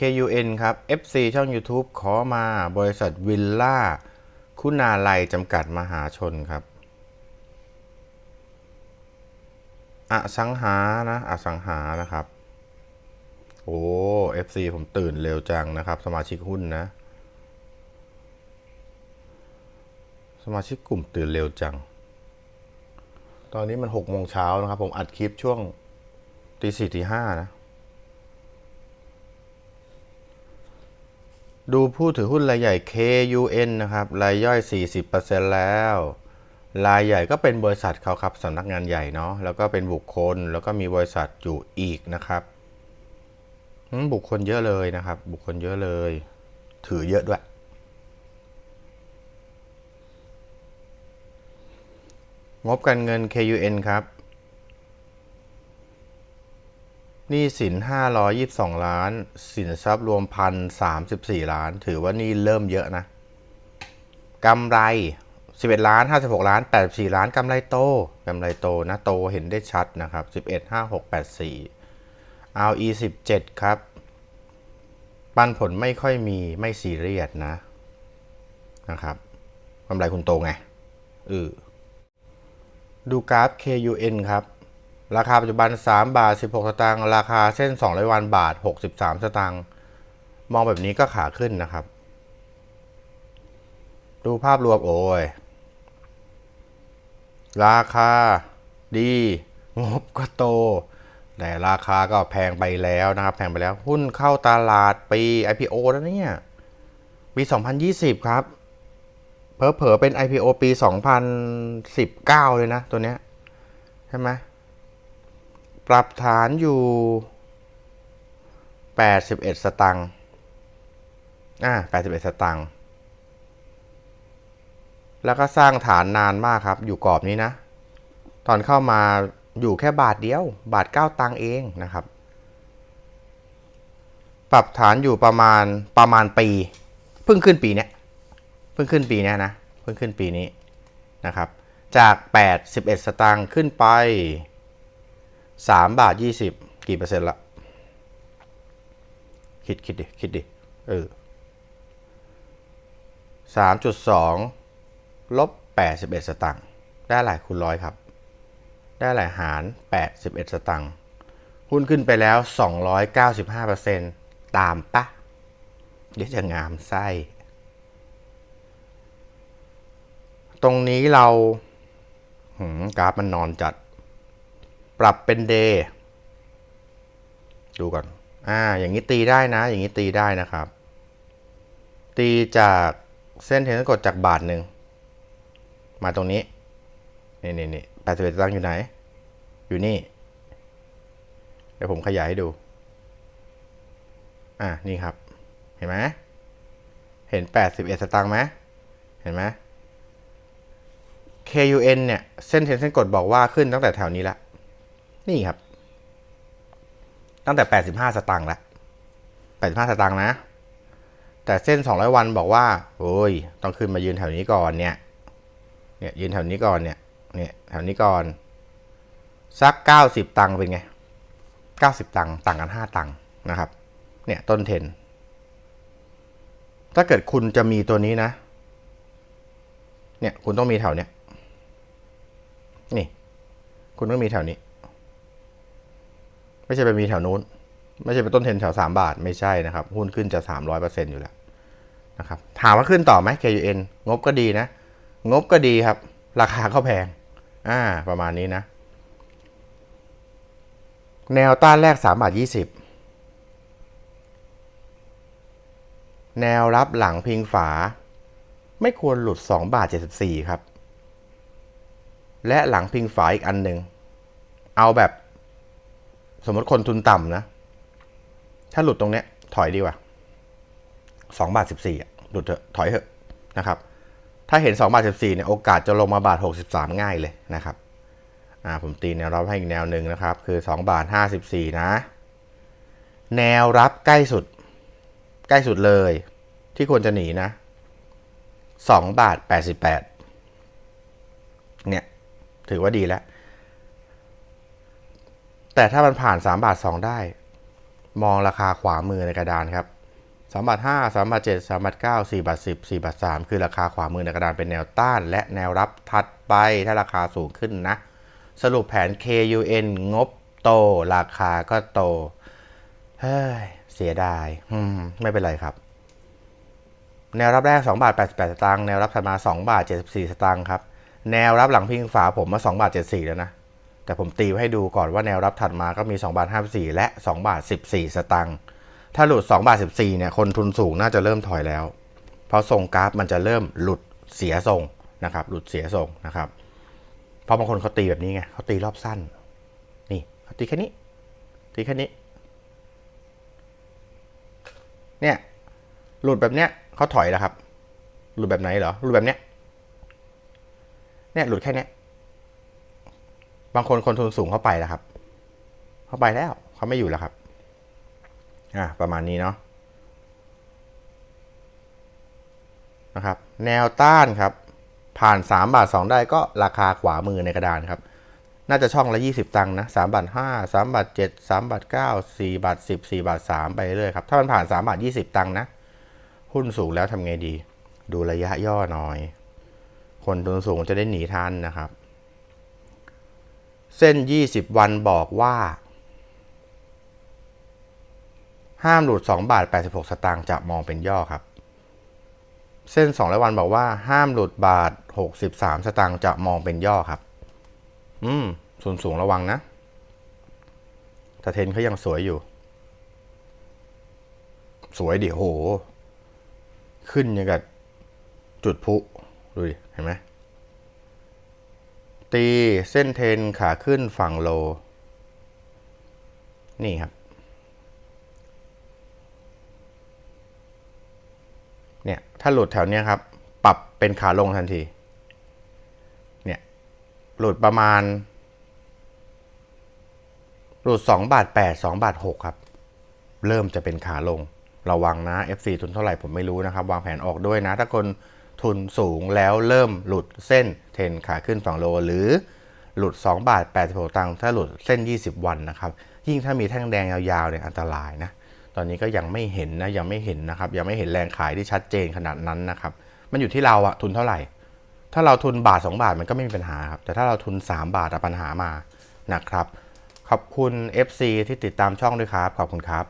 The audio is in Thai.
KUN ครับ FC ช่อง YouTube ขอมาบริษัทวิลล่า คุณาลัยจำกัดมหาชนครับ อสังหานะ อสังหานะครับ โอ้ FC ผมตื่นเร็วจังนะครับ สมาชิกหุ้นนะ สมาชิกกลุ่มตื่นเร็วจัง ตอนนี้มันหกโมงเช้านะครับ ผมอัดคลิปช่วงตีสี่ตีห้านะ ดูผู้ถือหุ้นรายใหญ่ KUN นะครับ รายย่อย 40%แล้ว รายใหญ่ก็เป็นบริษัทเขาครับสำนักงานใหญ่เนาะ แล้วก็เป็นบุคคล แล้วก็มีบริษัทอยู่อีกนะครับบุคคลเยอะเลยนะครับ บุคคลเยอะเลย ถือเยอะด้วย งบการเงิน KUN ครับ หนี้สิน522 ล้าน สินทรัพย์รวมพัน34ล้าน ถือว่านี่เริ่มเยอะนะกำไร 11 ล้าน 56 ล้าน 84 ล้านกำไรโตกำไรโตนะโตเห็นได้ชัดนะครับ 11 5 6 8 4 RE 17 ครับ ปันผลไม่ค่อยมีไม่ซีเรียสนะนะครับกำไรคุณโตไงเออดูกราฟ KUN ครับ ราคาปัจจุบัน 3 บาท 16 สตางค์ราคาเส้น200วันบาท 63 สตางค์มองแบบนี้ก็ขาขึ้นนะครับ ดูภาพรวมโอ้ย ราคาดี งบก็โต แต่ราคาก็แพงไปแล้วนะครับ แพงไปแล้ว หุ้นเข้าตลาดปี IPO แล้วเนี่ย ปี 2020 ครับเพอเผลอๆเป็น IPO ปี 2019 เลยนะ ตัวเนี้ยใช่ไหม ปรับฐานอยู่ 81 สตังค์อ่า81 สตังค์แล้วก็สร้างฐานนานมากครับ อยู่กรอบนี้นะ ตอนเข้ามาอยู่แค่บาทเดียว บาท 9 ตังค์เองนะครับ ปรับฐานอยู่ประมาณประมาณปี เพิ่งขึ้นปีเนี้ย เพิ่งขึ้นปีเนี้ยนะ เพิ่งขึ้นปีนี้นะครับ จาก 81 สตางค์ขึ้นไป 3 บาท 20 กี่เปอร์เซ็นต์ละ คิดคิดดิ คิดดิ เออ3.2ลบ81สตางค์ได้หลายคูณร้อยครับ ได้หลายหาร81สตางค์หุ้นขึ้นไปแล้ว295%ตามปะเดี๋ยวจะงามไส้ ตรงนี้เราหืมกราฟมันนอนจัด ปรับเป็นเดย์ดูก่อน อ่า อย่างนี้ตีได้นะ อย่างนี้ตีได้นะครับ ตีจากเส้นเทนนิสกดจากบาทหนึ่ง มาตรงนี้ นี่นี่นี่แปดสิบเอ็ดตังค์อยู่ไหน อยู่นี่ เดี๋ยวผมขยายให้ดู อ่านี่ครับ เห็นไหม เห็น81สตางค์ไหม เห็นไหม KUN เนี่ย เส้นเทนเส้นกดบอกว่าขึ้นตั้งแต่แถวนี้ละ นี่ครับ ตั้งแต่ 85 สตางค์ละ85 สตางค์นะ แต่เส้น 200 วันบอกว่าโอ้ย ต้องขึ้นมายืนแถวนี้ก่อนเนี่ย เนี่ยยืนแถวนี้ก่อนเนี่ย เนี่ยแถวนี้ก่อน สัก 90 ตังค์เป็นไง 90 ตังค์ต่างกัน 5 ตังค์นะครับ เนี่ยต้นเทน ถ้าเกิดคุณจะมีตัวนี้นะ เนี่ยคุณต้องมีแถวเนี้ยนี่ คุณต้องมีแถวนี้ ไม่ใช่ไปมีแถวนู้น ไม่ใช่เป็นต้นเทนแถวสามบาทไม่ใช่นะครับ หุ้นขึ้นจะสามร้อยเปอร์เซ็นอยู่แล้วนะครับ ถามว่าขึ้นต่อไหม KUN งบก็ดีนะ งบก็ดีครับ ราคาก็แพง อ่า ประมาณนี้นะ แนวต้านแรกสามบาทยี่สิบแนวรับหลังพิงฝา ไม่ควรหลุด2บาท74 ครับ และหลังพิงฝาอีกอันหนึ่ง เอาแบบ สมมติคนทุนต่ำนะ ถ้าหลุดตรงเนี้ย ถอยดีกว่า2บาท14อะหลุดเถอะถอยเถอะนะครับ ถ้าเห็น2บาท14เนี่ยโอกาสจะลงมาบาท63ง่ายเลยนะครับอ่าผมตีแนวรับให้อีกแนวหนึ่งนะครับ คือ2บาท54นะ แนวรับใกล้สุด ใกล้สุดเลย ที่ควรจะหนีนะสองบาทแปดสิบแปดเนี่ย ถือว่าดีแล้ว แต่ถ้ามันผ่านสามบาทสองได้ มองราคาขวามือในกระดานครับสามบาทห้าสามบาทเจ็ดสามบาทเก้าสี่บาทสิบสี่บาทสามคือราคาขวามือในกระดานเป็นแนวต้าน และแนวรับถัดไปถ้าราคาสูงขึ้นนะ สรุปแผน KUN งบโต ราคาก็โต เฮ้ย เสียดายไม่เป็นไรครับ แนวรับแรก2บาท88 สตางค์แนวรับถัดมา2บาท74 สตางค์ครับ แนวรับหลังพิงฝาผมมา2บาท74 แล้วนะ แต่ผมตีไว้ให้ดูก่อนว่าแนวรับถัดมาก็มี2บาท54 และ2บาท14 สตางค์ถ้าหลุด2บาท14เนี่ยคนทุนสูงน่าจะเริ่มถอยแล้ว เพราะทรงกราฟมันจะเริ่มหลุดเสียทรงนะครับหลุดเสียทรงนะครับ เพราะบางคนเขาตีแบบนี้ไงเขาตีรอบสั้น นี่เขาตีแค่นี้ ตีแค่นี้ เนี่ยหลุดแบบเนี้ยเขาถอยแล้วครับ หลุดแบบไหนเหรอหลุดแบบเนี้ยเนี่ยหลุดแค่เนี้ย บางคนคนทุนสูงเข้าไปแล้วครับ เข้าไปแล้วเขาไม่อยู่แล้วครับ อ่าประมาณนี้เนาะนะครับ แนวต้านครับ ผ่าน 3 บาท 2 ได้ก็ราคาขวามือในกระดานครับ น่าจะช่องละ 20 ตังค์นะ3บาท5 3บาท7 3บาท9 4บาท10 4บาท3ไปเรื่อยครับ ถ้ามันผ่าน 3 บาท 20 ตังค์นะ หุ้นสูงแล้วทำไงดี ดูระยะย่อหน่อย คนทุนสูงจะได้หนีทันนะครับ เส้น 20 วันบอกว่า ห้ามหลุด 2 บาท 86 สตางค์จะมองเป็นย่อครับ เส้น2ร้อยวันบอกว่า ห้ามหลุดบาท 63 สตางค์จะมองเป็นย่อครับ อืมส่วนสูงระวังนะแต่เทนเขายังสวยอยู่ สวยดิโห ขึ้นย่างกับจุดพุดูดิเห็นไหม ตีเส้นเทนขาขึ้นฝั่งโล นี่ครับ เนี่ย ถ้าหลุดแถวเนี้ยครับ ปรับเป็นขาลงทันที เนี่ย หลุดประมาณ หลุดสองบาทแปดสองบาทหกครับ เริ่มจะเป็นขาลง ระวังนะ FC ทุนเท่าไหร่ผมไม่รู้นะครับ วางแผนออกด้วยนะ ถ้าคน ทุนสูงแล้วเริ่มหลุดเส้นเทรนขาขึ้นฝั่งโล หรือหลุด 2 บาท 86 ตังค์ถ้าหลุดเส้น 20 วันนะครับ ยิ่งถ้ามีแท่งแดงยาวๆเนี่ยอันตรายนะตอนนี้ก็ยังไม่เห็นนะยังไม่เห็นนะครับ ยังไม่เห็นแรงขายที่ชัดเจนขนาดนั้นนะครับมันอยู่ที่เราอะทุนเท่าไหร่ ถ้าเราทุนบาท 2 บาทมันก็ไม่มีปัญหาครับแต่ถ้าเราทุน 3 บาทอะปัญหามานะครับขอบคุณ FC ที่ติดตามช่องด้วยครับขอบคุณครับ